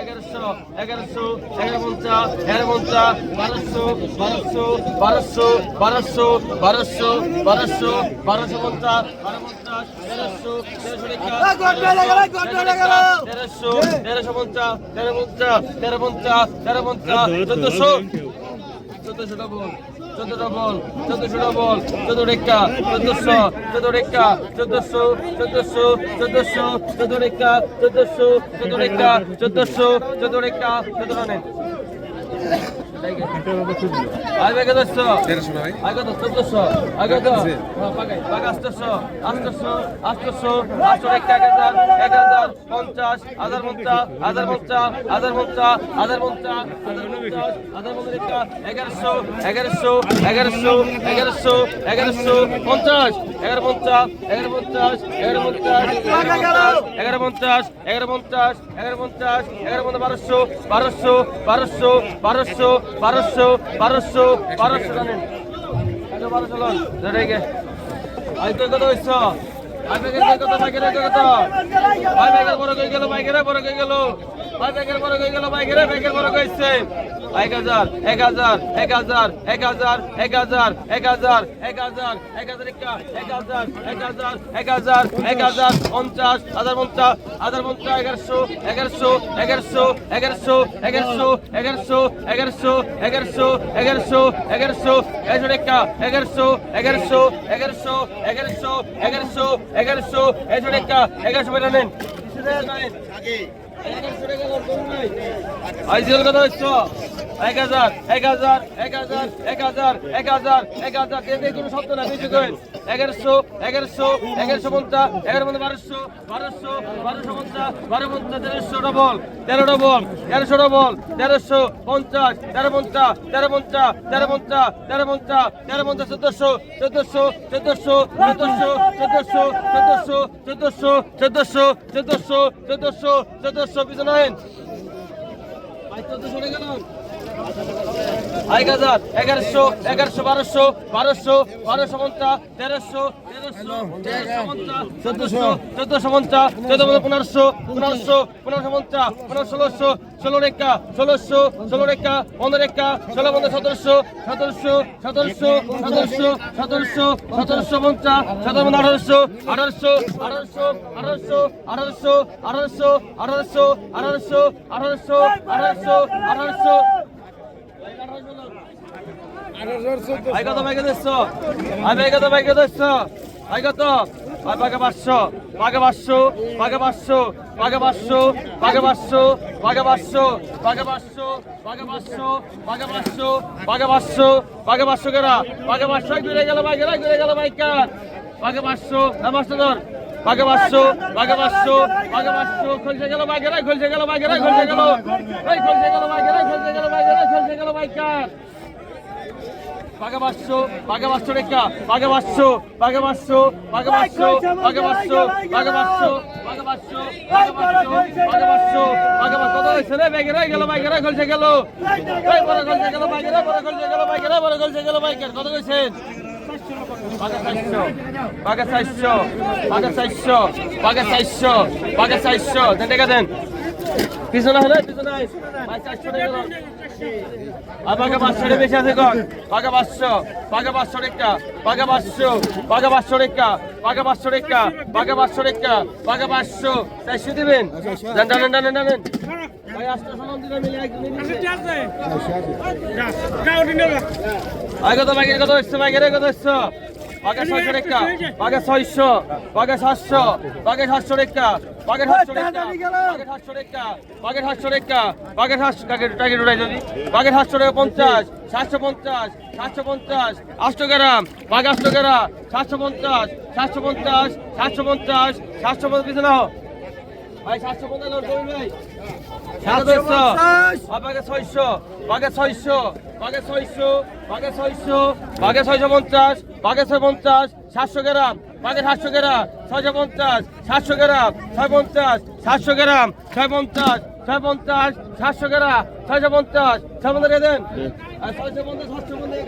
এগারোশো এগারোশো এগারো পঞ্চাশ এগারো পঞ্চাশ বারোশো বারোশো বারোশো বারোশো বারোশো বারোশো বারোশো পঞ্চাশ বারো পঞ্চাশ তেরোশো তেরোশো তেরোশো পঞ্চাশ তেরো পঞ্চাশ তেরো পঞ্চাশ তেরো পঞ্চাশ চোদ্দশো চোদ্দশো ডবল চোদ্দ ডবল চোদ্দশো ডবল চোদ্দ রেখা চোদ্দশো চোদ্দ রেখা চোদ্দশো চোদ্দশো চোদ্দশো চোদ্দ রেখা চোদ্দশো চোদ্দ রেখা চোদ্দশো চোদ্দ রেখা চোদ্দ রানে আগে কত আগে চোদ্দশো আগে তো পাগে পাগে আটশো আটশো এক হাজার এক হাজার পঞ্চাশ হাজার পঞ্চাশ হাজার পঞ্চাশ হাজার পঞ্চাশ হাজার পঞ্চাশ হাজার পঞ্চাশ এগারোশো এগারোশো এগারোশো এগারোশো এগারোশো পঞ্চাশ এগারো পঞ্চাশ এগারো পঞ্চাশ এগারো পঞ্চাশ এগারো পঞ্চাশ এগারো পঞ্চাশ এগারো পঞ্চাশ এগারো পঞ্চাশ বারোশো বারোশো বারোশো বারোশো বারোশো বারোশো বারোশো জানেন বারোশো লন আজ তো কত ভাই ব্যাগের বড় গেল? বাইকের বড় গেল? ভাই ব্যাগের বড় গেল? বাইকের ব্যাগের বড় এক হাজার এক হাজার এক হাজার এক হাজার এক হাজার এক হাজার এক হাজার এক হাজার একা হাজার এক হাজার এক হাজার এক হাজার পঞ্চাশ হাজার পঞ্চাশ হাজার পঞ্চাশ এগারোশো এগারোশো এগারোশো এগারোশো এগারোশো এগারোশো এগারোশো এগারোশো এগারোশো এগারোশো এগারোশো একা এগারোশো এগারোশো এগারোশো এগারোশো এগারোশো এগারোশো এগারোশো একা এগারোশো বেটা নেন আইজিএল কত হচ্ছে এক হাজার এক হাজার এক হাজার এক হাজার এক হাজার এক হাজার এতে কোনো শব্দ না বেশি করেন এগারোশো এগারোশো এগারোশো পঞ্চাশ এগারো মধ্যে বারোশো বারোশো বারোশো পঞ্চাশ বারো পঞ্চাশ তেরোশো ডবল তেরো ডবল তেরোশো ডবল তেরোশো পঞ্চাশ তেরো পঞ্চাশ তেরো পঞ্চাশ তেরো পঞ্চাশ তেরো পঞ্চাশ তেরো পঞ্চাশ চোদ্দশো চোদ্দশো চোদ্দশো চোদ্দশো চোদ্দশো চোদ্দশো চোদ্দশো চোদ্দশো চোদ্দশো চোদ্দশো চোদ্দশো চোদ্দশো এক হাজার এগারোশো এগারোশো বারোশো বারোশো বারোশো পঞ্চাশ তেরোশো তেরোশো তেরোশো পঞ্চাশ চোদ্দশো চোদ্দশো পঞ্চাশ চোদ্দ পনেরোশো পনেরোশো পনেরোশো পঞ্চাশ পনেরো ষোলোশো ষোলো রেখা ষোলোশো ষোলো রেখা পনেরো রেখা ষোলো পনেরো সতেরোশো সতেরোশো সতেরোশো সতেরোশো সতেরোশো সতেরোশো পঞ্চাশ সতেরো পনেরো আঠারোশো আঠারোশো আঠারোশো আঠারোশো আঠারোশো আঠারোশো আঠারোশো আঠারোশো আঠারোশো আঠারোশো আঠারোশো আই কত বাইকে দিচ্ছ আই ভাই কত দিচ্ছ আই কত আই পাকে পাঁচশো পাকে পাঁচশো পাকে পাঁচশো পাকে পাঁচশো পাকে পাঁচশো পাকে পাঁচশো পাকে পাঁচশো পাকে পাঁচশো পাকে পাঁচশো পাকে পাঁচশো পাকে পাঁচশো কেরা পাকে পাঁচশো ঘুরে গেল বাইকেরা ঘুরে গেল হ্যাঁ পাঁচশো খলছে গেল বাইকেরা খলছে গেল খলছে গেল বাইকেরা খলছে গেল বাইকেরা খলছে গেল বাইকার পাকে পাঁচশো পাকে পাঁচশো রেখা পাকে পাঁচশো পাকে পাঁচশো পাকে পাঁচশো পাকে পাঁচশো পাকে পাঁচশো পাকে পাঁচশো পাকে পাঁচশো পাকে পাঁচশো কত হয়েছে রে? ব্যাগেরা গেল, বাইকেরা খলছে গেল। এই বড় খলছে গেল, বাইকেরা বড় খলছে গেল, বাইকেরা বড় খলছে গেল, বাইকের। কত হয়েছেন পাকে চারশো পাকে চারশো পাকে চারশো পাকে চারশো পাকে চারশো দেন টাকা দেন। পিছনে হলে পিছনে পাকে পাঁচশো বেশি আছে কন পাকে পাঁচশো পাকে পাঁচশো টাকা পাকে পাঁচশো পাকে পাঁচশো টাকা পাকে পাঁচশো টাকা পাকে পাঁচশো টাকা পাকে পাঁচশো চারশো দিবেন? আগে তো বাইকের কত হচ্ছে? বাইকের কত হচ্ছে? বাগে ছয়শো একটা বাগে ছয়শো বাগে সাতশো বাগে সাতশো একটা বাঘের সাতশো টাকা বাগে সাতশো টাকা একটা সাতশো টাকা বাগে সাতশো টাকে উঠাই যদি বাগে সাতশো টাকা পঞ্চাশ সাতশো পঞ্চাশ সাতশো পঞ্চাশ আটশো গ্রাম বাগে আটশো গ্রাম সাতশো পঞ্চাশ সাতশো পঞ্চাশ সাতশো পঞ্চাশ সাতশো পঞ্চাশ পিছনে। ভাই সাতশো পঞ্চাশ লোড করুন ভাই। সাতশো বাগে ছয়শো বাগে ছয়শো বাগে ছয়শো পঞ্চাশ বাগে ছয় পঞ্চাশ সাতশো গ্রাম বাগে সাতশো গ্রাম ছয়শো পঞ্চাশ সাতশো গ্রাম ছয় পঞ্চাশ সাতশো গ্রাম ছয় পঞ্চাশ ছয় পঞ্চাশ সাতশো কেরা ছয়শো পঞ্চাশ ছয় পঞ্চাশ দেন? ছয়শো পঞ্চাশ সাতশো পঞ্চাশ